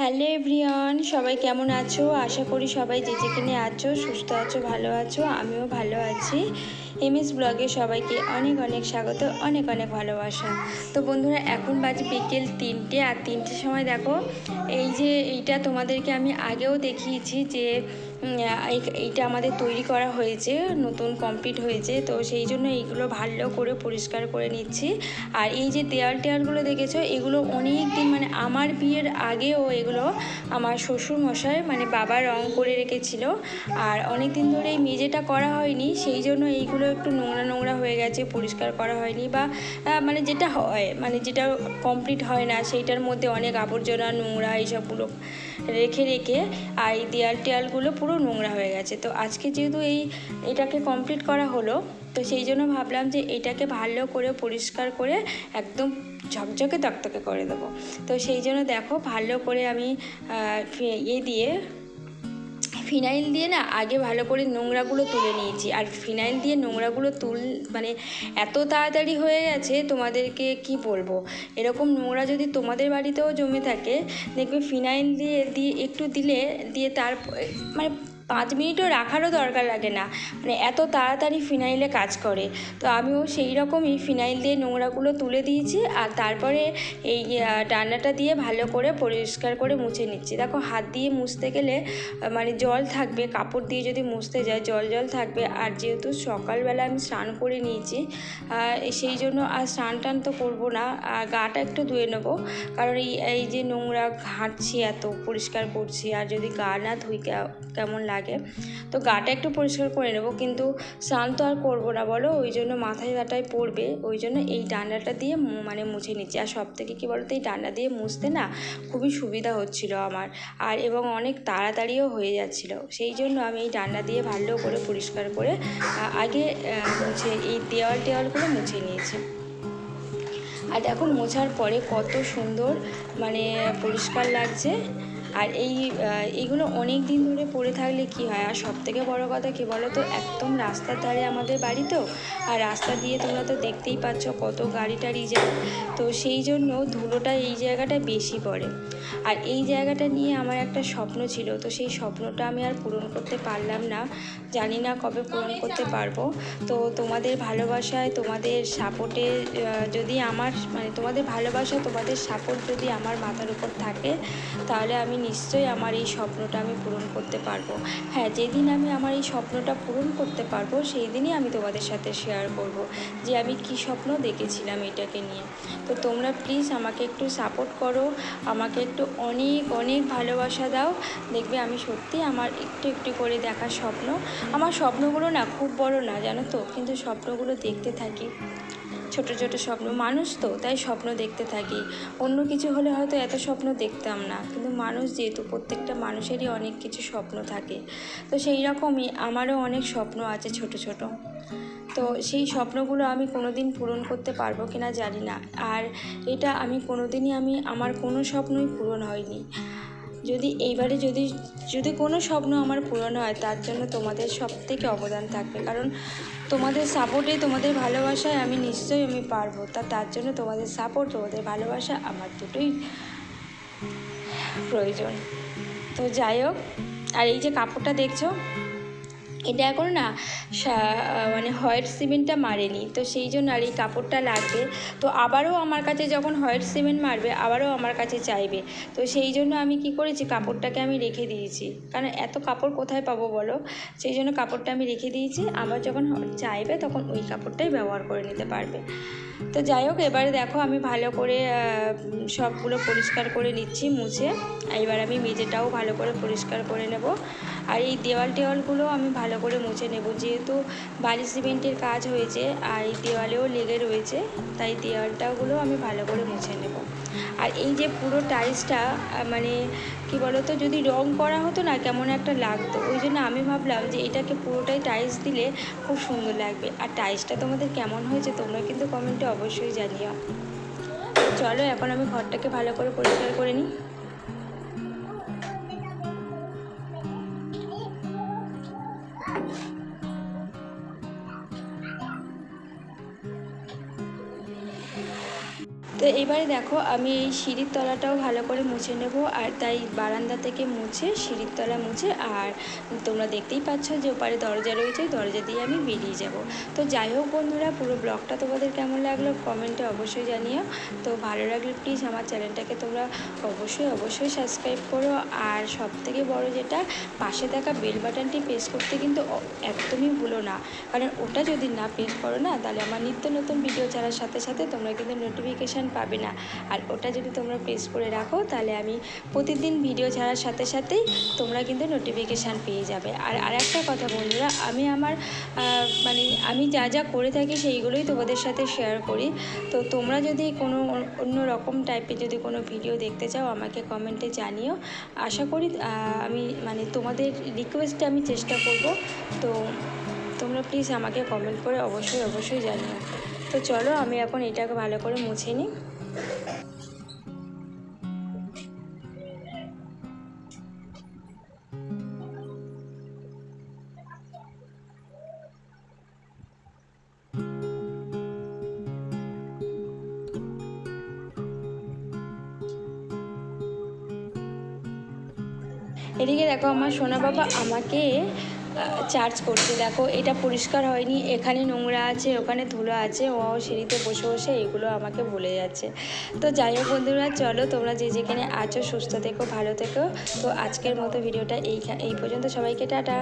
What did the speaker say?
Hello everyone, সবাই কেমন আছো? আশা করি সবাই যে যেখানে আছো, সুস্থ আছো, ভালো আছো, আমিও ভালো আছি। এমএস ব্লগে সবাইকে অনেক অনেক স্বাগত, অনেক অনেক ভালোবাসা। তো বন্ধুরা, এখন বাজে বিকেল তিনটে, আর তিনটের সময় দেখো, এই যে এইটা তোমাদেরকে আমি আগেও দেখিয়েছি যে এই- এইটা আমাদের তৈরি করা হয়েছে, নতুন কমপ্লিট হয়েছে, তো সেই জন্য এইগুলো ভালো করে পরিষ্কার করে নিচ্ছি। আর এই যে দেয়াল টেয়ালগুলো দেখেছ, এগুলো অনেক দিন মানে আমার বিয়ের আগেও এগুলো আমার শ্বশুর মশাই মানে বাবা রং করে রেখেছিল, আর অনেক দিন ধরে এই মেঝেটা করা হয়নি, সেই জন্য এইগুলো একটু নোংরা নোংরা হয়ে গেছে, পরিষ্কার করা হয়নি বা মানে যেটা হয় মানে যেটা কমপ্লিট হয় না, সেইটার মধ্যে অনেক আবর্জনা নোংরা এইসবগুলো রেখে রেখে, আর এই দেয়াল টেয়ালগুলো পুরো নোংরা হয়ে গেছে। তো আজকে যেহেতু এই, এটাকে কমপ্লিট করা হলো, তো সেই জন্য ভাবলাম যে এটাকে ভালো করে পরিষ্কার করে একদম ঝকঝকে তকতকে করে দেবো। তো সেই জন্য দেখো ভালো করে আমি ফি- ইয়ে দিয়ে ফিনাইল দিয়ে না আগে ভালো করে নোংরাগুলো তুলে নিয়েছি। আর ফিনাইল দিয়ে নোংরাগুলো তুল মানে এত তাড়াতাড়ি হয়ে গেছে তোমাদেরকে কি বলব? এরকম নোংরা যদি তোমাদের বাড়িতেও জমে থাকে, দেখবে ফিনাইল দিয়ে দিয়ে একটু দিলে, দিয়ে তারপর মানে পাঁচ মিনিটও রাখারও দরকার লাগে না। মানে এত তাড়াতাড়ি ফিনাইলে কাজ করে। তো আমিও সেই রকমই ফিনাইল দিয়ে নোংরাগুলো তুলে দিয়েছি আর তারপরে এই ডান্নাটা দিয়ে ভালো করে পরিষ্কার করে মুছে নিচ্ছি। দেখো হাত দিয়ে মুছতে গেলে মানে জল থাকবে, কাপড় দিয়ে যদি মুছতে যায় জল জল থাকবে। আর যেহেতু সকালবেলা আমি স্নান করে নিয়েছি সেই জন্য আর স্নান টান তো করব না। আর গাটা একটু ধুয়ে নেব। কারণ এই এই যে নোংরা ঘাঁটছি এত পরিষ্কার করছি। আর যদি গা না ধুই কেমন লাগে? তো গাটা একটু পরিষ্কার করে নেব, কিন্তু স্নান তো আর করব না বলো, ওই জন্য মাথায় গাটায় পড়বে, ওই জন্য এই ডান্ডাটা দিয়ে মানে মুছে নিচ্ছি। আর সব থেকে কী বলতো, এই ডান্ডা দিয়ে মুছতে না খুবই সুবিধা হচ্ছিল আমার, আর এবং অনেক তাড়াতাড়িও হয়ে যাচ্ছিল। সেই জন্য আমি এই ডান্ডা দিয়ে ভালো করে পরিষ্কার করে আগে মুছে, এই দেওয়াল টেওয়ালগুলো মুছে নিয়েছি। আর দেখুন, মোছার পরে কত সুন্দর মানে পরিষ্কার লাগছে। আর এই এইগুলো অনেক দিন ধরে পড়ে থাকলে কি হয়? আর সব থেকে বড়ো কথা কী বলো তো একদম রাস্তার ধারে আমাদের বাড়ি তো। আর রাস্তা দিয়ে তোমরা তো দেখতেই পাচ্ছ কত গাড়ি টাড়ি যায়। তো সেই জন্য ধুলোটা এই জায়গাটায় বেশি পড়ে। আর এই জায়গাটা নিয়ে আমার একটা স্বপ্ন ছিল। তো সেই স্বপ্নটা আমি আর পূরণ করতে পারলাম না। জানি না কবে পূরণ করতে পারব। তো তোমাদের ভালোবাসায়, তোমাদের সাপোর্টে যদি আমার মানে তোমাদের ভালোবাসা, তোমাদের সাপোর্ট যদি আমার মাথার উপর থাকে, তাহলে আমি নিশ্চয়ই আমার এই স্বপ্নটা আমি পূরণ করতে পারব। হ্যাঁ যেদিন আমি আমার এই স্বপ্নটা পূরণ করতে পারব সেই দিনই আমি তোমাদের সাথে শেয়ার করব যে আমি কি স্বপ্ন দেখেছিলাম এটাকে নিয়ে। তো তোমরা প্লিজ আমাকে একটু সাপোর্ট করো, আমাকে একটু অনেক অনেক ভালোবাসা দাও। দেখবে আমি সত্যি আমার একটু একটু করে দেখা স্বপ্ন। আমার স্বপ্নগুলো না খুব বড় না, জানো তো? কিন্তু স্বপ্নগুলো দেখতে থাকি। ছোট ছোট স্বপ্ন। মানুষ তো, তাই স্বপ্ন দেখতে থাকি। অন্য কিছু হলে হয়তো এত স্বপ্ন দেখতাম না। কিন্তু মানুষ যেহেতু, প্রত্যেকটা মানুষেরই অনেক কিছু স্বপ্ন থাকে। তো সেই রকমই আমারও অনেক স্বপ্ন আছে ছোট ছোট। তো সেই স্বপ্নগুলো আমি কোনো দিন পূরণ করতে পারব কি না জানি না। আর এটা আমি কোনো দিনই আমি, আমার কোনো স্বপ্নই পূরণ হয়নি। যদি এইবারে যদি যদি কোনো স্বপ্ন আমার পূরণ হয়, তার জন্য তোমাদের সব থেকে অবদান থাকবে। কারণ তোমাদের সাপোর্টে তোমাদের ভালোবাসায় আমি নিশ্চয়ই আমি পারব। তা তার জন্য তোমাদের সাপোর্ট তোমাদের ভালোবাসা আমার দুটোই প্রয়োজন। তো যাই হোক, আর এই যে কাপড়টা দেখছ এটা এখন না মানে হোয়াইট সিমেন্টটা মারেনি। তো সেই জন্য আর এই কাপড়টা লাগবে। তো আবারও আমার কাছে যখন হোয়াইট সিমেন্ট মারবে, আবারও আমার কাছে চাইবে। তো সেই জন্য আমি কি করেছি, কাপড়টাকে আমি রেখে দিয়েছি। কারণ এত কাপড় কোথায় পাবো বলো? সেই জন্য কাপড়টা আমি রেখে দিয়েছি। আবার যখন চাইবে, তখন ওই কাপড়টাই ব্যবহার করে নিতে পারবে। তো যাই হোক, এবারে দেখো আমি ভালো করে সবগুলো পরিষ্কার করে নিচ্ছি, মুছে। এবার আমি মেঝেটাও ভালো করে পরিষ্কার করে নেব। আর এই দেওয়াল টেওয়ালগুলো আমি ভালো করে মুছে নেব। যেহেতু বালি সিমেন্টের কাজ হয়েছে, আর এই দেওয়ালেও লেগে রয়েছে, তাই দেওয়ালটাগুলো আমি ভালো করে মুছে নেব। আর এই যে পুরো টাইলসটা মানে কি বলতো, যদি রং করা হতো না, কেমন একটা লাগতো। ওই জন্য আমি ভাবলাম যে এটাকে পুরোটাই টাইলস দিলে খুব সুন্দর লাগবে। আর টাইলসটা তোমাদের কেমন হয়েছে, তোমরা কিন্তু কমেন্টে অবশ্যই জানিও। চলো, এখন আমি ঘরটাকে ভালো করে পরিষ্কার করে নিই। তো এবারে দেখো, আমি এই সিঁড়ির তলাটাও ভালো করে মুছে নেব আর তাই বারান্দা থেকে মুছে সিঁড়ির তলা মুছে আর তোমরা দেখতেই পাচ্ছ যে ওপারে দরজা রয়েছে, দরজা দিয়ে আমি বেরিয়ে যাব। তো যাই হোক বন্ধুরা, পুরো ব্লগটা তোমাদের কেমন লাগল কমেন্টে অবশ্যই জানিও। তো ভালো লাগলে প্লিজ আমার চ্যানেলটাকে তোমরা অবশ্যই অবশ্যই সাবস্ক্রাইব করো। আর সব থেকে বড় যেটা, পাশে থাকা বেল বাটনটি প্রেস করতে কিন্তু একদমই ভুলো না। কারণ ওটা যদি না প্রেস করো না, তাহলে আমার নিত্য নতুন ভিডিও ছাড়ার সাথে সাথে তোমরা কিন্তু নোটিফিকেশান পাবে না। আর ওটা যদি তোমরা প্রেস করে রাখো, তাহলে আমি প্রতিদিন ভিডিও ছাড়ার সাথে সাথেই তোমরা কিন্তু নোটিফিকেশান পেয়ে যাবে। আর আরেকটা কথা বন্ধুরা, আমি আমার মানে আমি যা যা করে থাকি সেইগুলোই তোমাদের সাথে শেয়ার করি। তো তোমরা যদি কোনো অন্য রকম টাইপের যদি কোনো ভিডিও দেখতে চাও, আমাকে কমেন্টে জানিও। আশা করি আমি মানে তোমাদের রিকোয়েস্টে আমি চেষ্টা করব। তো তোমরা প্লিজ আমাকে কমেন্ট করে অবশ্যই অবশ্যই জানিও। তো চলো, আমি এখন এটাকে ভালো করে মুছে নিই। এদিকে দেখো, আমার সোনা বাবা আমাকে চার্জ করছে। দেখো, এটা পরিষ্কার হয়নি। এখানে নোংরা আছে, ওখানে ধুলো আছে, ও সিঁড়িতে বসে বসে এগুলো আমাকে বলে যাচ্ছে। তো যাই হোক বন্ধুরা, চলো তোমরা যে যেখানে আছো সুস্থ থেকো, ভালো থেকো। তো আজকের মতো ভিডিওটা এই এই পর্যন্ত। সবাইকে টাটা।